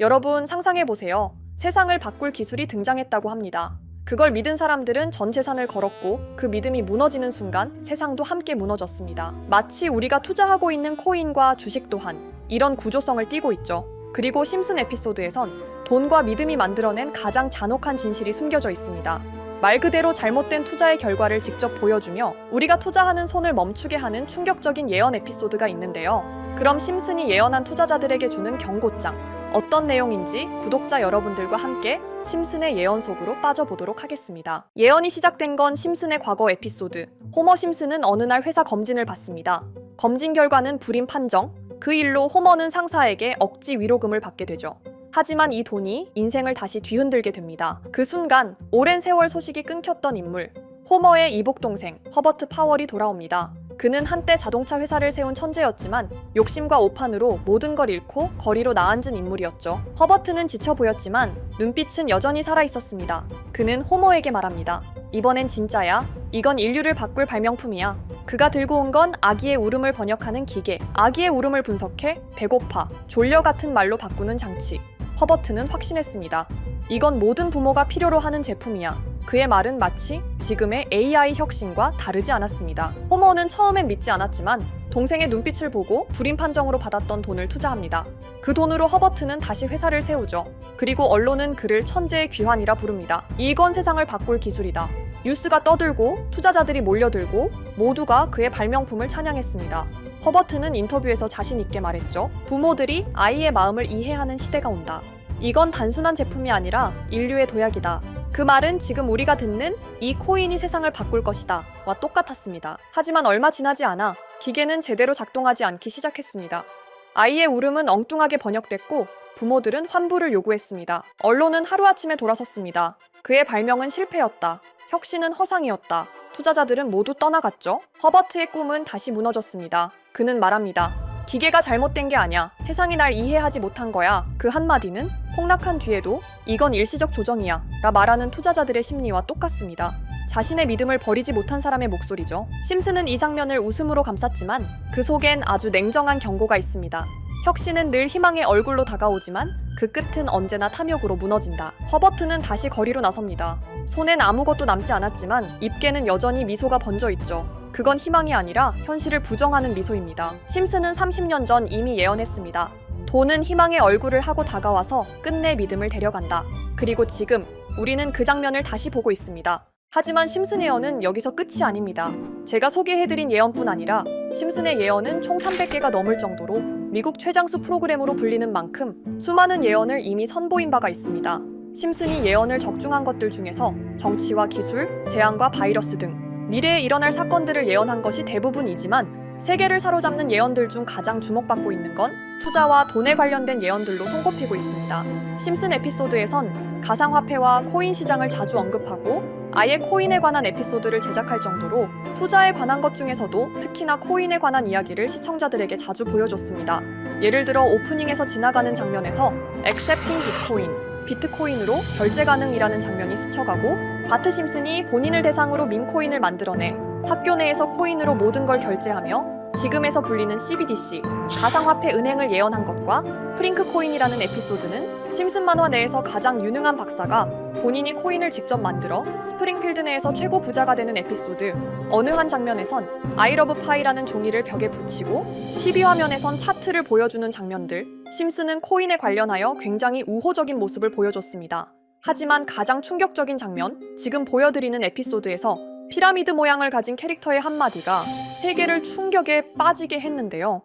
여러분 상상해 보세요. 세상을 바꿀 기술이 등장했다고 합니다. 그걸 믿은 사람들은 전 재산을 걸었고 그 믿음이 무너지는 순간 세상도 함께 무너졌습니다. 마치 우리가 투자하고 있는 코인과 주식 또한 이런 구조성을 띠고 있죠. 그리고 심슨 에피소드에선 돈과 믿음이 만들어낸 가장 잔혹한 진실이 숨겨져 있습니다. 말 그대로 잘못된 투자의 결과를 직접 보여주며 우리가 투자하는 손을 멈추게 하는 충격적인 예언 에피소드가 있는데요. 그럼 심슨이 예언한 투자자들에게 주는 경고장 어떤 내용인지 구독자 여러분들과 함께 심슨의 예언 속으로 빠져보도록 하겠습니다. 예언이 시작된 건 심슨의 과거 에피소드. 호머 심슨은 어느 날 회사 검진을 받습니다. 검진 결과는 불임 판정. 그 일로 호머는 상사에게 억지 위로금을 받게 되죠. 하지만 이 돈이 인생을 다시 뒤흔들게 됩니다. 그 순간 오랜 세월 소식이 끊겼던 인물, 호머의 이복 동생 허버트 파월이 돌아옵니다. 그는 한때 자동차 회사를 세운 천재였지만 욕심과 오판으로 모든 걸 잃고 거리로 나앉은 인물이었죠. 허버트는 지쳐 보였지만 눈빛은 여전히 살아 있었습니다. 그는 호머에게 말합니다. 이번엔 진짜야. 이건 인류를 바꿀 발명품이야. 그가 들고 온 건 아기의 울음을 번역하는 기계. 아기의 울음을 분석해 배고파, 졸려 같은 말로 바꾸는 장치. 허버트는 확신했습니다. 이건 모든 부모가 필요로 하는 제품이야. 그의 말은 마치 지금의 AI 혁신과 다르지 않았습니다. 호머는 처음엔 믿지 않았지만 동생의 눈빛을 보고 불임 판정으로 받았던 돈을 투자합니다. 그 돈으로 허버트는 다시 회사를 세우죠. 그리고 언론은 그를 천재의 귀환이라 부릅니다. 이건 세상을 바꿀 기술이다. 뉴스가 떠들고 투자자들이 몰려들고 모두가 그의 발명품을 찬양했습니다. 허버트는 인터뷰에서 자신 있게 말했죠. 부모들이 아이의 마음을 이해하는 시대가 온다. 이건 단순한 제품이 아니라 인류의 도약이다. 그 말은 지금 우리가 듣는 이 코인이 세상을 바꿀 것이다. 와 똑같았습니다. 하지만 얼마 지나지 않아 기계는 제대로 작동하지 않기 시작했습니다. 아이의 울음은 엉뚱하게 번역됐고 부모들은 환불을 요구했습니다. 언론은 하루아침에 돌아섰습니다. 그의 발명은 실패였다. 혁신은 허상이었다. 투자자들은 모두 떠나갔죠. 허버트의 꿈은 다시 무너졌습니다. 그는 말합니다. 기계가 잘못된 게 아니야. 세상이 날 이해하지 못한 거야. 그 한마디는 폭락한 뒤에도 이건 일시적 조정이야. 라 말하는 투자자들의 심리와 똑같습니다. 자신의 믿음을 버리지 못한 사람의 목소리죠. 심슨은 이 장면을 웃음으로 감쌌지만 그 속엔 아주 냉정한 경고가 있습니다. 혁신은 늘 희망의 얼굴로 다가오지만 그 끝은 언제나 탐욕으로 무너진다. 허버트는 다시 거리로 나섭니다. 손엔 아무것도 남지 않았지만 입계는 여전히 미소가 번져 있죠. 그건 희망이 아니라 현실을 부정하는 미소입니다. 심슨은 30년 전 이미 예언했습니다. 돈은 희망의 얼굴을 하고 다가와서 끝내 믿음을 데려간다. 그리고 지금 우리는 그 장면을 다시 보고 있습니다. 하지만 심슨 예언은 여기서 끝이 아닙니다. 제가 소개해드린 예언뿐 아니라 심슨의 예언은 총 300개가 넘을 정도로 미국 최장수 프로그램으로 불리는 만큼 수많은 예언을 이미 선보인 바가 있습니다. 심슨이 예언을 적중한 것들 중에서 정치와 기술, 재앙과 바이러스 등 미래에 일어날 사건들을 예언한 것이 대부분이지만 세계를 사로잡는 예언들 중 가장 주목받고 있는 건 투자와 돈에 관련된 예언들로 손꼽히고 있습니다. 심슨 에피소드에선 가상화폐와 코인 시장을 자주 언급하고 아예 코인에 관한 에피소드를 제작할 정도로 투자에 관한 것 중에서도 특히나 코인에 관한 이야기를 시청자들에게 자주 보여줬습니다. 예를 들어 오프닝에서 지나가는 장면에서 Bitcoin, 비트코인 으로 결제 가능이라는 장면이 스쳐가고 바트 심슨이 본인을 대상으로 밈코인을 만들어내 학교 내에서 코인으로 모든 걸 결제하며 지금에서 불리는 CBDC, 가상화폐 은행을 예언한 것과 프링크 코인이라는 에피소드는 심슨 만화 내에서 가장 유능한 박사가 본인이 코인을 직접 만들어 스프링필드 내에서 최고 부자가 되는 에피소드 어느 한 장면에선 아이러브 파이라는 종이를 벽에 붙이고 TV 화면에선 차트를 보여주는 장면들 심슨은 코인에 관련하여 굉장히 우호적인 모습을 보여줬습니다. 하지만 가장 충격적인 장면, 지금 보여드리는 에피소드에서 피라미드 모양을 가진 캐릭터의 한마디가 세계를 충격에 빠지게 했는데요.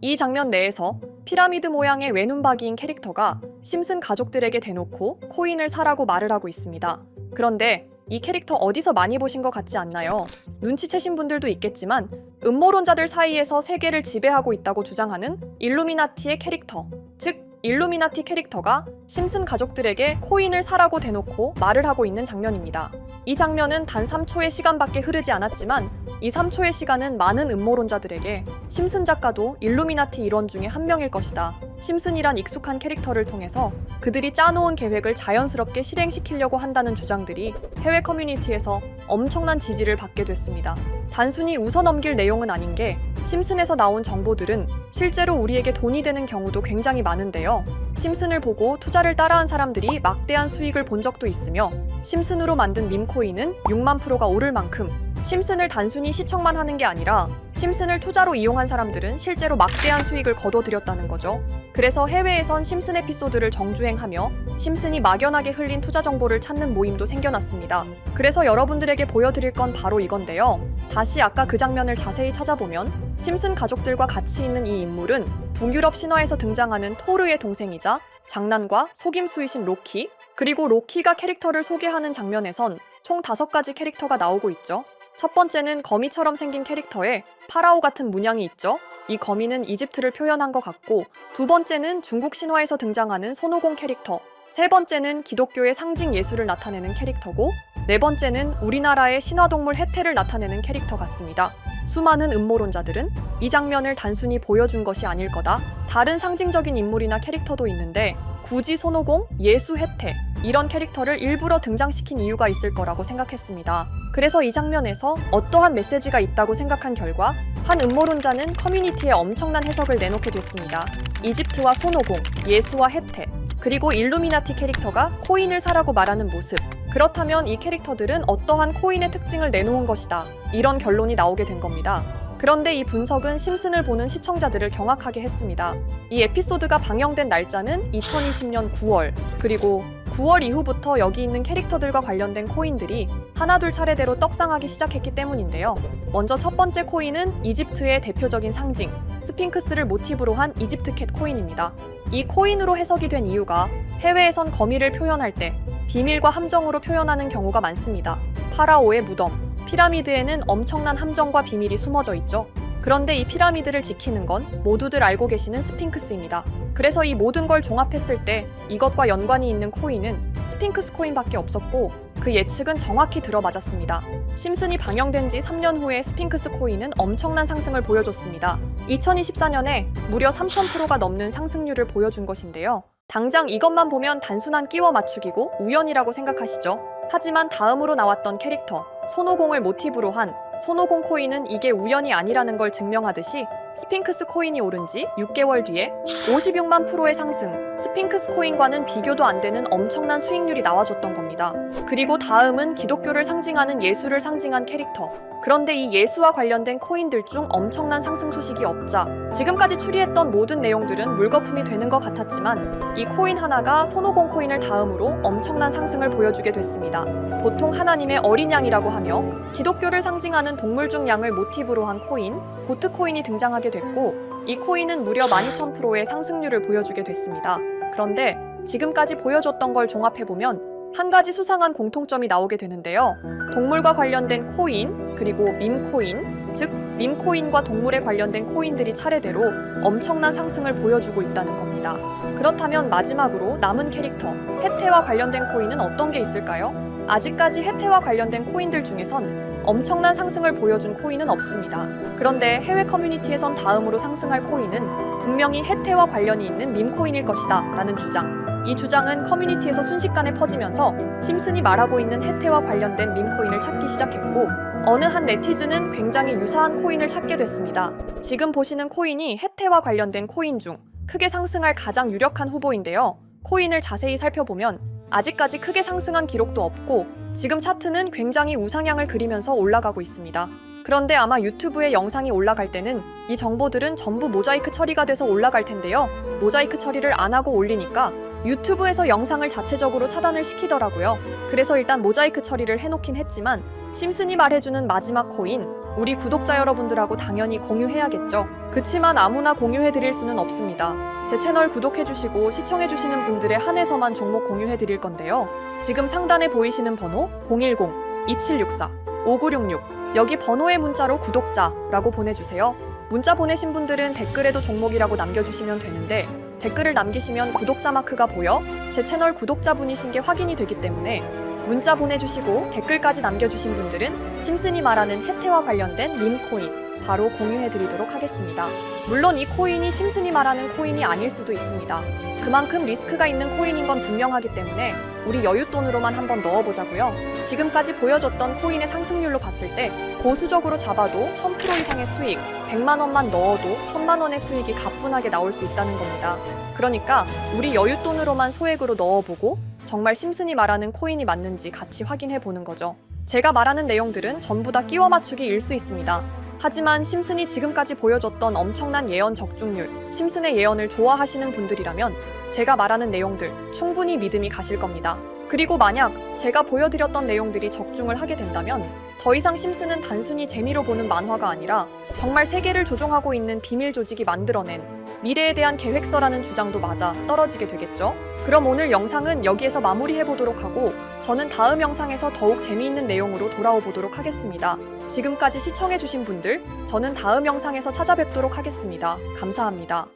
이 장면 내에서 피라미드 모양의 외눈박이인 캐릭터가 심슨 가족들에게 대놓고 코인을 사라고 말을 하고 있습니다. 그런데 이 캐릭터 어디서 많이 보신 것 같지 않나요? 눈치채신 분들도 있겠지만 음모론자들 사이에서 세계를 지배하고 있다고 주장하는 일루미나티의 캐릭터, 즉 일루미나티 캐릭터가 심슨 가족들에게 코인을 사라고 대놓고 말을 하고 있는 장면입니다. 이 장면은 단 3초의 시간밖에 흐르지 않았지만 이 3초의 시간은 많은 음모론자들에게 심슨 작가도 일루미나티 일원 중에 한 명일 것이다. 심슨이란 익숙한 캐릭터를 통해서 그들이 짜놓은 계획을 자연스럽게 실행시키려고 한다는 주장들이 해외 커뮤니티에서 엄청난 지지를 받게 됐습니다. 단순히 웃어넘길 내용은 아닌 게 심슨에서 나온 정보들은 실제로 우리에게 돈이 되는 경우도 굉장히 많은데요. 심슨을 보고 투자를 따라한 사람들이 막대한 수익을 본 적도 있으며 심슨으로 만든 밈코인은 6만 프로가 오를 만큼 심슨을 단순히 시청만 하는 게 아니라 심슨을 투자로 이용한 사람들은 실제로 막대한 수익을 거둬들였다는 거죠. 그래서 해외에선 심슨 에피소드를 정주행하며 심슨이 막연하게 흘린 투자 정보를 찾는 모임도 생겨났습니다. 그래서 여러분들에게 보여드릴 건 바로 이건데요. 다시 아까 그 장면을 자세히 찾아보면 심슨 가족들과 같이 있는 이 인물은 북유럽 신화에서 등장하는 토르의 동생이자 장난과 속임수이신 로키, 그리고 로키가 캐릭터를 소개하는 장면에선 총 다섯 가지 캐릭터가 나오고 있죠. 첫 번째는 거미처럼 생긴 캐릭터에 파라오 같은 문양이 있죠. 이 거미는 이집트를 표현한 것 같고, 두 번째는 중국 신화에서 등장하는 손오공 캐릭터, 세 번째는 기독교의 상징 예술을 나타내는 캐릭터고, 네 번째는 우리나라의 신화동물 해태를 나타내는 캐릭터 같습니다. 수많은 음모론자들은 이 장면을 단순히 보여준 것이 아닐 거다. 다른 상징적인 인물이나 캐릭터도 있는데 굳이 손오공, 예수 해태 이런 캐릭터를 일부러 등장시킨 이유가 있을 거라고 생각했습니다. 그래서 이 장면에서 어떠한 메시지가 있다고 생각한 결과 한 음모론자는 커뮤니티에 엄청난 해석을 내놓게 됐습니다. 이집트와 손오공, 예수와 해태, 그리고 일루미나티 캐릭터가 코인을 사라고 말하는 모습. 그렇다면 이 캐릭터들은 어떠한 코인의 특징을 내놓은 것이다. 이런 결론이 나오게 된 겁니다. 그런데 이 분석은 심슨을 보는 시청자들을 경악하게 했습니다. 이 에피소드가 방영된 날짜는 2020년 9월, 그리고 9월 이후부터 여기 있는 캐릭터들과 관련된 코인들이 하나둘 차례대로 떡상하기 시작했기 때문인데요. 먼저 첫 번째 코인은 이집트의 대표적인 상징, 스핑크스를 모티브로 한 이집트 캣 코인입니다. 이 코인으로 해석이 된 이유가 해외에선 거미를 표현할 때 비밀과 함정으로 표현하는 경우가 많습니다. 파라오의 무덤, 피라미드에는 엄청난 함정과 비밀이 숨어져 있죠. 그런데 이 피라미드를 지키는 건 모두들 알고 계시는 스핑크스입니다. 그래서 이 모든 걸 종합했을 때 이것과 연관이 있는 코인은 스핑크스 코인밖에 없었고 그 예측은 정확히 들어맞았습니다. 심슨이 방영된 지 3년 후에 스핑크스 코인은 엄청난 상승을 보여줬습니다. 2024년에 무려 3,000%가 넘는 상승률을 보여준 것인데요. 당장 이것만 보면 단순한 끼워 맞추기고 우연이라고 생각하시죠? 하지만 다음으로 나왔던 캐릭터, 손오공을 모티브로 한 손오공 코인은 이게 우연이 아니라는 걸 증명하듯이 스핑크스 코인이 오른 지 6개월 뒤에 56만 프로의 상승, 스핑크스 코인과는 비교도 안 되는 엄청난 수익률이 나와줬던 겁니다. 그리고 다음은 기독교를 상징하는 예수를 상징한 캐릭터. 그런데 이 예수와 관련된 코인들 중 엄청난 상승 소식이 없자 지금까지 추리했던 모든 내용들은 물거품이 되는 것 같았지만 이 코인 하나가 손오공 코인을 다음으로 엄청난 상승을 보여주게 됐습니다. 보통 하나님의 어린 양이라고 하며 기독교를 상징하는 동물 중 양을 모티브로 한 코인, 고트 코인이 등장하게 됐고 이 코인은 무려 12,000%의 상승률을 보여주게 됐습니다. 그런데 지금까지 보여줬던 걸 종합해보면 한 가지 수상한 공통점이 나오게 되는데요. 동물과 관련된 코인, 그리고 밈코인, 즉 밈코인과 동물에 관련된 코인들이 차례대로 엄청난 상승을 보여주고 있다는 겁니다. 그렇다면 마지막으로 남은 캐릭터, 해태와 관련된 코인은 어떤 게 있을까요? 아직까지 해태와 관련된 코인들 중에선 엄청난 상승을 보여준 코인은 없습니다. 그런데 해외 커뮤니티에선 다음으로 상승할 코인은 분명히 해태와 관련이 있는 밈코인일 것이다 라는 주장. 이 주장은 커뮤니티에서 순식간에 퍼지면서 심슨이 말하고 있는 해태와 관련된 밈코인을 찾기 시작했고 어느 한 네티즌은 굉장히 유사한 코인을 찾게 됐습니다. 지금 보시는 코인이 해태와 관련된 코인 중 크게 상승할 가장 유력한 후보인데요. 코인을 자세히 살펴보면 아직까지 크게 상승한 기록도 없고 지금 차트는 굉장히 우상향을 그리면서 올라가고 있습니다. 그런데 아마 유튜브에 영상이 올라갈 때는 이 정보들은 전부 모자이크 처리가 돼서 올라갈 텐데요. 모자이크 처리를 안 하고 올리니까 유튜브에서 영상을 자체적으로 차단을 시키더라고요. 그래서 일단 모자이크 처리를 해놓긴 했지만 심슨이 말해주는 마지막 코인 우리 구독자 여러분들하고 당연히 공유해야겠죠. 그치만 아무나 공유해드릴 수는 없습니다. 제 채널 구독해주시고 시청해주시는 분들에 한해서만 종목 공유해드릴 건데요. 지금 상단에 보이시는 번호 010-2764-5966 여기 번호의 문자로 구독자라고 보내주세요. 문자 보내신 분들은 댓글에도 종목이라고 남겨주시면 되는데 댓글을 남기시면 구독자 마크가 보여 제 채널 구독자분이신 게 확인이 되기 때문에 문자 보내주시고 댓글까지 남겨주신 분들은 심슨이 말하는 혜태와 관련된 밈코인 바로 공유해 드리도록 하겠습니다. 물론 이 코인이 심슨이 말하는 코인이 아닐 수도 있습니다. 그만큼 리스크가 있는 코인인 건 분명하기 때문에 우리 여윳돈으로만 한번 넣어보자고요. 지금까지 보여줬던 코인의 상승률로 봤을 때 보수적으로 잡아도 1000% 이상의 수익, 100만 원만 넣어도 1000만 원의 수익이 가뿐하게 나올 수 있다는 겁니다. 그러니까 우리 여윳돈으로만 소액으로 넣어보고 정말 심슨이 말하는 코인이 맞는지 같이 확인해 보는 거죠. 제가 말하는 내용들은 전부 다 끼워 맞추기일 수 있습니다. 하지만 심슨이 지금까지 보여줬던 엄청난 예언 적중률, 심슨의 예언을 좋아하시는 분들이라면 제가 말하는 내용들 충분히 믿음이 가실 겁니다. 그리고 만약 제가 보여드렸던 내용들이 적중을 하게 된다면 더 이상 심슨은 단순히 재미로 보는 만화가 아니라 정말 세계를 조종하고 있는 비밀 조직이 만들어낸 미래에 대한 계획서라는 주장도 맞아 떨어지게 되겠죠? 그럼 오늘 영상은 여기에서 마무리해 보도록 하고 저는 다음 영상에서 더욱 재미있는 내용으로 돌아오 보도록 하겠습니다. 지금까지 시청해 주신 분들, 저는 다음 영상에서 찾아뵙도록 하겠습니다. 감사합니다.